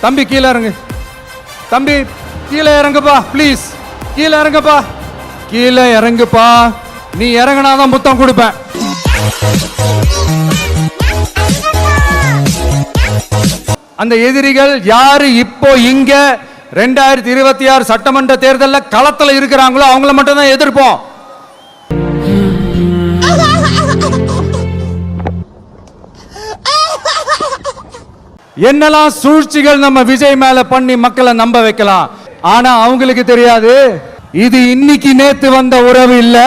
தம்பி கீழே இறங்கு. தம்பி கீழே இறங்குப்பா ப்ளீஸ் கீழே இறங்குப்பா. கீழே இறங்குப்பா. நீ இறங்குனாதான் முத்தம் கொடுப்பேன். அந்த எதிரிகள் யாரு இப்போ இங்க? ரெண்டாயிரத்தி இருபத்தி ஆறு சட்டமன்ற தேர்தலில் களத்துல இருக்கிறாங்களோ அவங்கள மட்டும் தான் எதிர்ப்போம். என்னெல்லாம் சூழ்ச்சிகள் நம்ம விஜய் மேல பண்ணி மக்களை நம்ப வைக்கலாம்? ஆனா அவங்களுக்கு தெரியாது. இது இன்னைக்கு நேத்து வந்த உறவு இல்ல.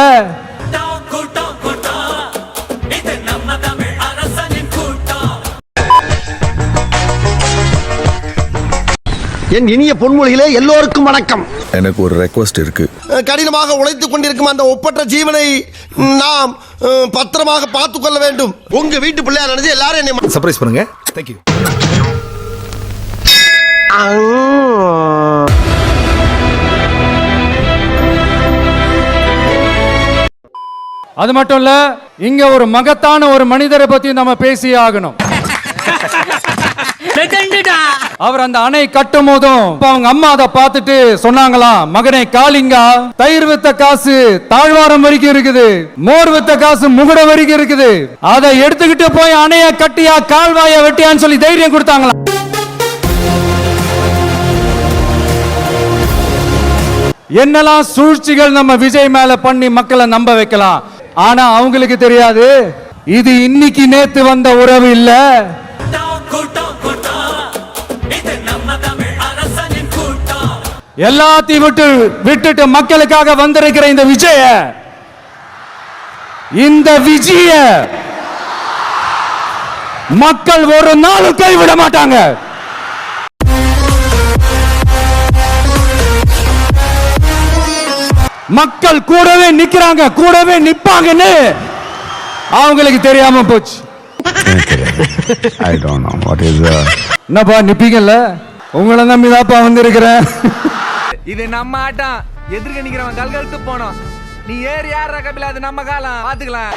என் இனிய பொன்மொழிகளே எல்லோருக்கும் வணக்கம். எனக்கு ஒரு ரெக்வஸ்ட் இருக்கு. கடினமாக உழைத்துக் கொண்டிருக்கும் அந்த ஒப்பற்ற ஜீவனை நாம் பத்திரமாக பார்த்துக் கொள்ள வேண்டும். உங்க வீட்டு பிள்ளையா நினைச்சு எல்லாரும் என்னை சர்ப்ரைஸ் பண்ணுங்க. தேங்க்யூ அது மட்டும் இல்ல இங்க ஒரு மகத்தான ஒரு மனிதரை பத்தி நம்ம பேசி ஆகணும். அவர் அந்த அணை கட்டும் போதும் அவங்க அம்மா அதை பார்த்துட்டு சொன்னாங்களாம் மகனே காளிங்கா தயிர் வித்த காசு தாழ்வாரம் வரைக்கும் இருக்குது மோர் வித்த காசு முகுட வரைக்கும் இருக்குது. அதை எடுத்துக்கிட்டு போய் அணைய கட்டியா கால்வாய வெட்டியான்னு சொல்லி தைரியம் கொடுத்தாங்களாம் என்னெல்லாம் சூழ்ச்சிகள் நம்ம விஜய் மேல பண்ணி மக்களை நம்ப வைக்கலாம்? ஆனா அவங்களுக்கு தெரியாது. இது இன்னைக்கு நேத்து வந்த உறவு இல்ல. எல்லாத்தையும் விட்டு விட்டுட்டு மக்களுக்காக வந்திருக்கிற இந்த விஜய இந்த விஜய மக்கள் ஒரு நாளும் கைவிட மாட்டாங்க. மக்கள் கூடவே நிக்கிறாங்க கூடவே நிப்பாங்கன்னு அவங்களுக்கு தெரியாம போச்சு. I don't know what is என்னப்பா நிப்பீங்கல்ல? உங்களை நம்பிதான்ப்பா வந்திருக்கிறேன். இது நம்ம ஆட்டம். எதிர்க்க நிக்கிறவன் கல்கழுத்து போனோம். நீ ஏறி யார் கபில அது நம்ம காலம். பாத்துக்கலாம்.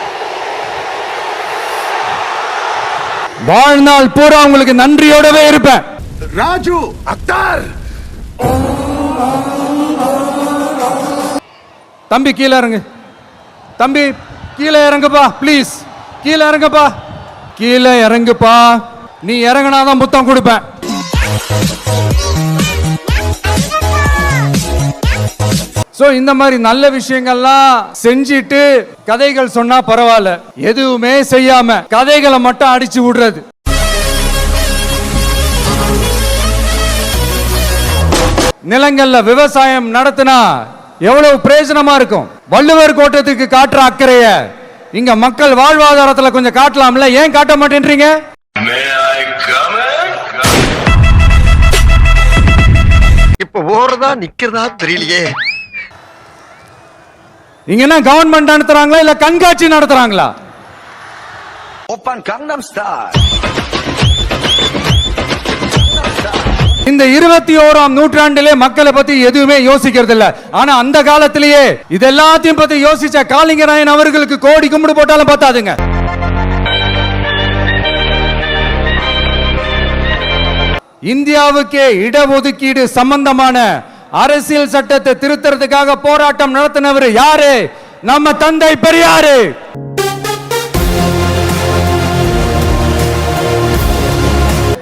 வாழ்நாள் பூரா உங்களுக்கு நன்றியோடவே இருப்பேன். ராஜு அக்தார். தம்பி கீழே இறங்கு. தம்பி கீழே இறங்குப்பா ப்ளீஸ் கீழே இறங்குப்பா. கீழே இறங்குப்பா. நீ இறங்குனாதான் முத்தம் கொடுப்பேன். ஸோ இந்த மாதிரி நல்ல விஷயங்கள்லாம் செஞ்சிட்டு கதைகள் சொன்னா பரவாயில்ல. எதுவுமே செய்யாம கதைகளை மட்டும் அடிச்சு விடுறது. நிலங்கள்ல விவசாயம் நடத்தினா எவ்வளவு பிரயோஜனமா இருக்கும்? வள்ளுவர் கோட்டத்துக்கு காட்டுற அக்கறைய இங்க மக்கள் வாழ்வாதாரத்துல கொஞ்சம் காட்டலாம்ல? ஏன் காட்ட மாட்டேன்றீங்க? இப்ப ஓடுறதா நிக்கிறதா தெரியலையே. இங்க என்ன கவர்மெண்ட் நடத்துறாங்களா இல்ல கண்காட்சி நடத்துறாங்களா? ஓப்பன் கங்னம் ஸ்டார் இந்த இருபத்தி ஓராம் நூற்றாண்டிலே மக்களை பத்தி எதுவுமே யோசிக்கிறது இல்ல ஆனா அந்த காலத்திலேயே இதெல்லாத்தையும் பத்தி யோசிச்ச காளிங்கராயன் அவர்களுக்கு கோடி கும்பிடு போட்டாலும் பத்தாதுங்க. இந்தியாவுக்கே இடஒதுக்கீடு சம்பந்தமான அரசியல் சட்டத்தை திருத்தறதுக்காக போராட்டம் நடத்தினவர் யாரு? நம்ம தந்தை பெரியாரு.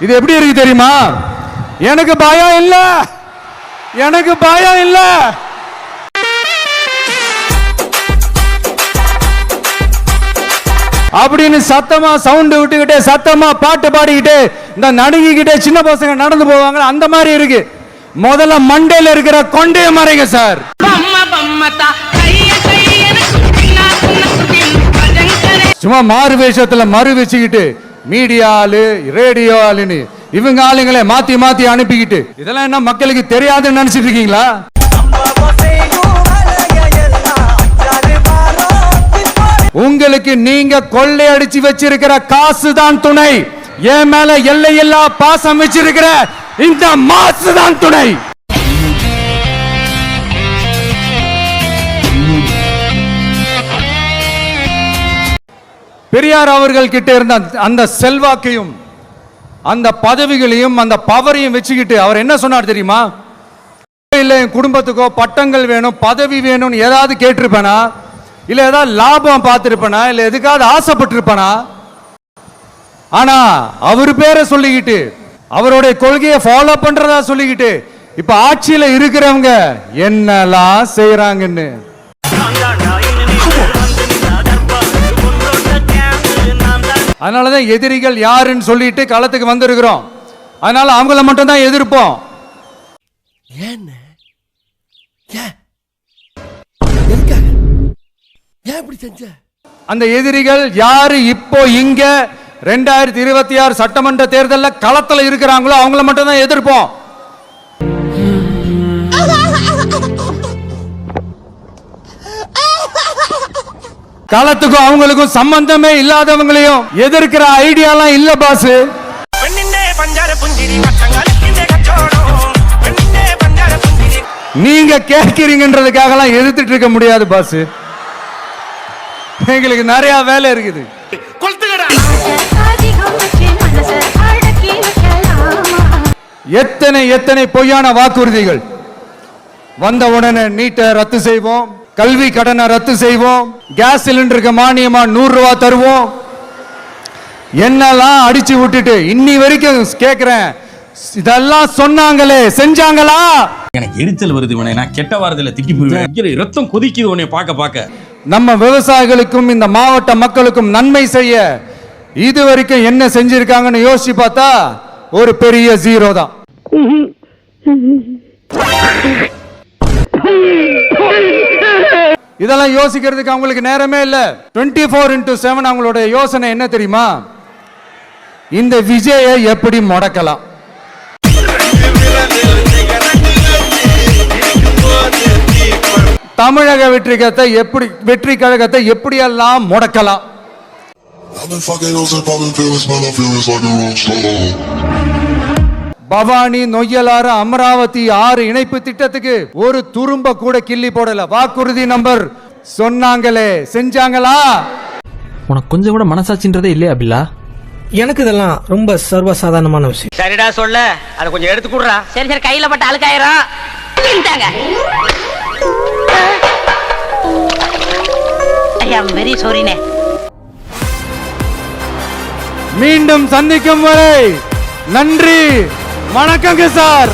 இது எப்படி இருக்கு தெரியுமா? எனக்கு பயம் இல்ல. எனக்கு பயம் இல்ல. அப்படின்னு சத்தமா சவுண்ட் விட்டுக்கிட்டே சத்தமா பாட்டு பாடிக்கிட்டு இந்த நடுங்கிக்கிட்டே சின்ன பசங்க நடந்து போவாங்க அந்த மாதிரி இருக்கு. முதல்ல மண்டையில இருக்கிற கொண்டைய மறைங்க சார். சும்மா மாறு வேஷத்தில் மறு வச்சுக்கிட்டு மீடியா ஆளு ரேடியோ ஆளுன்னு இவங்க ஆளுங்களை மாத்தி மாத்தி அனுப்பிக்கிட்டு இதெல்லாம் என்ன மக்களுக்கு தெரியாதுன்னு நினைச்சிட்டு இருக்கீங்களா? உங்களுக்கு நீங்க கொள்ளையடிச்சு வச்சிருக்கிற காசு தான் துணை. என் மேல எல்லையெல்லாம் பாசம் வச்சிருக்கிற இந்த மாசு தான் துணை. பெரியார் அவர்கள் கிட்ட இருந்த அந்த- செல்வாக்கையும் அந்த பதவிகளையும் அந்த பவரையும் வச்சுக்கிட்டு அவர் என்ன சொன்னார் தெரியுமா? இல்லை என் குடும்பத்துக்கோ பட்டங்கள் வேணும் பதவி வேணும்னு ஏதாவது கேட்டிருப்பேனா? இல்லை ஏதாவது லாபம் பார்த்துருப்பேனா? இல்லை எதுக்காவது ஆசைப்பட்டிருப்பேனா? ஆனா அவர் பேரை சொல்லிக்கிட்டு அவருடைய கொள்கையை ஃபாலோ பண்றதா சொல்லிக்கிட்டு இப்ப ஆட்சியில இருக்கிறவங்க என்னெல்லாம் செய்யறாங்கன்னு அதனாலதான் எதிரிகள் யாருன்னு சொல்லிட்டு களத்துக்கு வந்திருக்கிறோம். அதனால அவங்கள மட்டும் தான் எதிர்ப்போம். ஏன்னு? அந்த எதிரிகள் யாரு இப்போ இங்க? ரெண்டாயிரத்தி இருபத்தி ஆறு சட்டமன்ற தேர்தல்ல களத்துல இருக்கிறாங்களோ அவங்கள மட்டும் தான் எதிர்ப்போம். காலத்துக்கும் அவங்களுக்கும் சம்பந்தமே இல்லாதவங்களையும் எதிர்க்கிற ஐடியாலாம் இல்ல பாஸ் நீங்க கேட்கிறீங்கன்றதுக்காகலாம் எதிர்த்துட்டு இருக்க முடியாது பாஸ் எங்களுக்கு நிறைய வேலை இருக்குது. எத்தனை எத்தனை பொய்யான வாக்குறுதிகள். வந்த உடனே நீட்டை ரத்து செய்வோம். கல்வி கடனை ரத்து செய்வோம். கேஸ் சிலிண்டருக்கு மானியமா நூறு ரூபாய் தருவோம். என்னெல்லாம் அடிச்சு விட்டுட்டு இன்னி வரைக்கும் கேக்குறேன். இதெல்லாம் சொன்னாங்களே செஞ்சாங்களா? எனக்கு எரிச்சல் வருது இவனை நான் கெட்ட வாரத்தில் திட்டி போயிருவேன் ரத்தம் கொதிக்குது உன்னை பார்க்க பார்க்க. நம்ம விவசாயிகளுக்கும் இந்த மாவட்ட மக்களுக்கும் நன்மை செய்ய இது வரைக்கும் என்ன செஞ்சிருக்காங்கன்னு யோசிச்சு பார்த்தா ஒரு பெரிய ஜீரோ தான். இதெல்லாம் யோசிக்கிறதுக்கு அவங்களுக்கு நேரமே இல்லை. டுவெண்ட்டி ஃபோர் இன்டூ செவன் அவங்களுடைய யோசனை என்ன தெரியுமா? இந்த விஜயை எப்படி முடக்கலாம்? தமிழக வெற்றி கழகத்தை எப்படி வெற்றி கழகத்தை எப்படியெல்லாம் முடக்கலாம்? I've been fucking hoes and popping pills, man, I feel it's like a rock star. Bhavani Noyyal Amaravathi ஆறு இணைப்பு திட்டத்துக்கு ஒரு துரும்ப கூட கிள்ளி போடல. வாக்குறுதி நம்பர். சொன்னாங்களே. செஞ்சாங்களா? உனக்கு கொஞ்சம் கூட மனசாட்சின்றதே இல்லையா பில்லா எனக்கு இதெல்லாம் ரொம்ப சர்வசாதாரணமான விஷயம். சரிடா சொல்ல. அதை கொஞ்சம் எடுத்து கொடுறா. சரி சரி கையில பட்ட அழுக்காயிரம். ஐயா வெரி சாரினே மீண்டும் சந்திக்கும் வரை நன்றி. வணக்கங்க சார்.